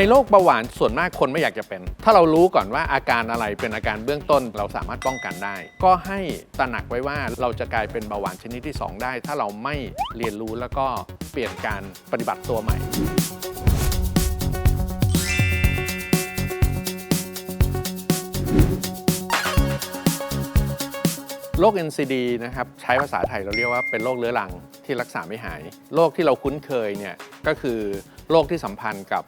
ในโรคเบาหวานส่วนมากคนไม่อยากจะเป็น ถ้าเรารู้ก่อนว่าอาการอะไรเป็นอาการเบื้องต้นเราสามารถป้องกันได้ ก็ให้ตระหนักไว้ว่าเราจะกลายเป็นเบาหวานชนิดที่ 2 ได้ ถ้าเราไม่เรียนรู้แล้วก็เปลี่ยนการปฏิบัติตัวใหม่โรค NCD นะครับใช้ภาษาไทยเราเรียกว่าเป็นโรคเรื้อรังที่รักษาไม่หาย โรคที่เราคุ้นเคยเนี่ยก็คือโรคที่สัมพันธ์กับ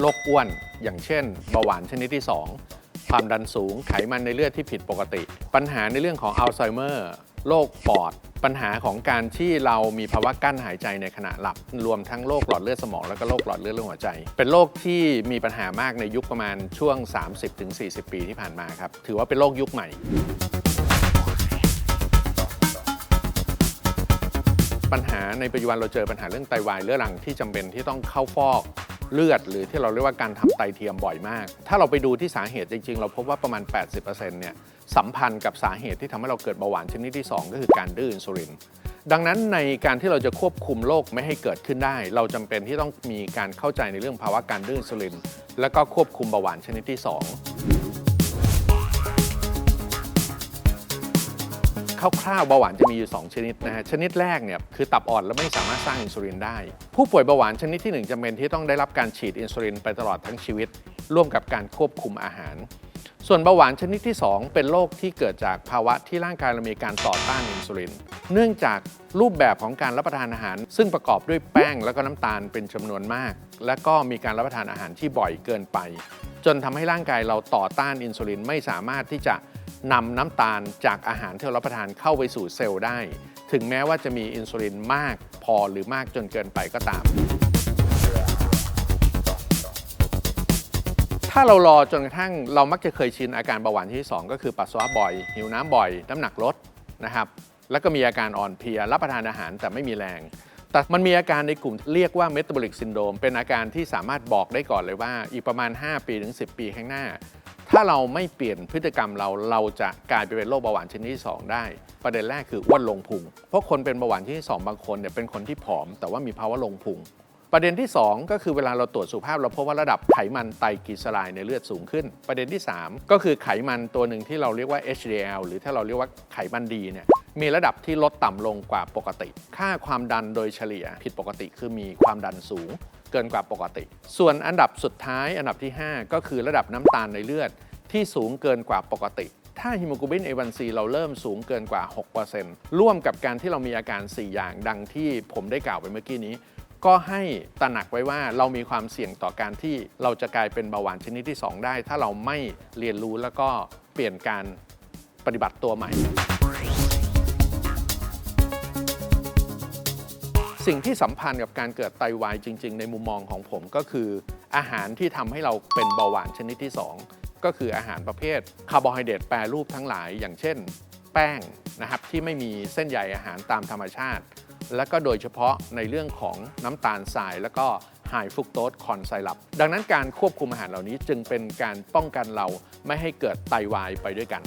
โรคอ้วน อย่างเช่นเบาหวานชนิดที่ 2 ความดันสูงไขมันในเลือดที่ผิดปกติ ปัญหาในเรื่องของอัลไซเมอร์โรคปอด ปัญหาของการที่เรามีภาวะกั้นหายใจในขณะหลับ รวมทั้งโรคหลอดเลือดสมอง แล้วก็โรคหลอดเลือดเรื่องหัวใจ เป็นโรคที่มีปัญหามากในยุคประมาณช่วง 30-40 ปีที่ผ่านมาครับ ถือว่าเป็นโรคยุคใหม่ปัญหาในปัจจุบันเราเจอปัญหาเรื่องไตวายเรื้อรังที่จำเป็นที่ต้องเข้าฟอก เลือด หรือที่เราเรียกว่าการทำไตเทียมบ่อยมาก ถ้าเราไปดูที่สาเหตุจริง ๆ เราพบว่าประมาณ 80%เนี่ยสัมพันธ์กับสาเหตุที่ทำให้เราเกิดเบาหวานชนิดที่ 2 ก็คือการดื้ออินซูลินดังนั้นในการที่เราจะควบคุมโรคไม่ให้เกิดขึ้นได้ เราจำเป็นที่ต้องมีการเข้าใจในเรื่องภาวะการดื้ออินซูลิน และก็ควบคุมเบาหวานชนิดที่ 2 คร่าวๆเบาหวานจะมีอยู่ 2 ชนิดนะฮะชนิดแรกเนี่ยคือตับอ่อนและไม่สามารถสร้างอินซูลินได้ ผู้ป่วยเบาหวานชนิดที่ 1จำเป็นที่ต้องได้รับการฉีดอินซูลินไปตลอดทั้งชีวิต ร่วมกับการควบคุมอาหาร ส่วนเบาหวานชนิดที่ 2 เป็นโรคที่เกิดจากภาวะที่ร่างกายเรามีการต่อต้านอินซูลิน เนื่องจากรูปแบบของการรับประทานอาหาร ซึ่งประกอบด้วยแป้งแล้วก็น้ำตาลเป็นจำนวนมาก และก็มีการรับประทานอาหารที่บ่อยเกินไป จนทำให้ร่างกายเราต่อต้านอินซูลินไม่สามารถที่จะ นำน้ำตาลจากอาหารที่เรารับประทานเข้าไปสู่เซลล์ได้ ถึงแม้ว่าจะมีอินซูลินมากพอหรือมากจนเกินไปก็ตาม ถ้าเรารอจนกระทั่งเรามักจะเคยชินอาการเบาหวานที่ 2 ก็คือปัสสาวะบ่อย หิวน้ำบ่อย น้ำหนักลดนะครับ แล้วก็มีอาการอ่อนเพลียรับประทานอาหารแต่ไม่มีแรง แต่มันมีอาการในกลุ่มเรียกว่าเมตาบอลิกซินโดมเป็นอาการที่สามารถบอกได้ก่อนเลยว่า อีกประมาณ 5 ปีถึง 10 ปีข้างหน้า ถ้าเราไม่เปลี่ยนพฤติกรรมเราเราจะกลายไปเป็นโรคเบาหวานชนิดที่ 2 ได้ ประเด็นแรกคืออ้วนลงพุง เพราะคนเป็นเบาหวานชนิดที่ 2 บางคนเนี่ยเป็นคนที่ผอม แต่ว่ามีภาวะลงพุง ประเด็นที่ 2 ก็คือเวลาเราตรวจสุขภาพเราพบว่าระดับไขมันไตรกลีเซอไรด์ในเลือดสูงขึ้น ประเด็นที่ 3 ก็คือไขมันตัวหนึ่งที่เราเรียกว่า HDL หรือถ้าเราเรียกว่าไขมันดีเนี่ยมีระดับที่ลดต่ำลงกว่าปกติ ค่าความดันโดยเฉลี่ยผิดปกติคือมีความดันสูง เกินกว่าปกติ ส่วนอันดับสุดท้ายอันดับที่ 5 ก็คือระดับน้ำตาลในเลือดที่สูงเกินกว่าปกติ ถ้าฮีโมโกลบิน A1C เราเริ่มสูงเกินกว่า 6%ร่วมกับการที่เรามีอาการ 4 อย่างดังที่ผมได้กล่าวไปเมื่อกี้นี้ ก็ให้ตระหนักไว้ว่าเรามีความเสี่ยงต่อการที่เราจะกลายเป็นเบาหวานชนิดที่ 2 ได้ ถ้าเราไม่เรียนรู้แล้วก็เปลี่ยนการปฏิบัติตัวใหม่ สิ่งที่สัมพันธ์กับการเกิดไตวายจริง ๆ ในมุมมองของผมก็คือ อาหารที่ทำให้เราเป็นเบาหวานชนิดที่ 2 ก็คืออาหารประเภทคาร์โบไฮเดรตแปรรูปทั้งหลาย อย่างเช่น แป้งนะครับที่ไม่มีเส้นใยอาหารตามธรรมชาติ และก็โดยเฉพาะในเรื่องของน้ำตาลทราย แล้วก็ไฮฟุกโตสคอนไซรัปดังนั้นการควบคุมอาหารเหล่านี้จึงเป็นการป้องกันเราไม่ให้เกิดไตวายไปด้วยกัน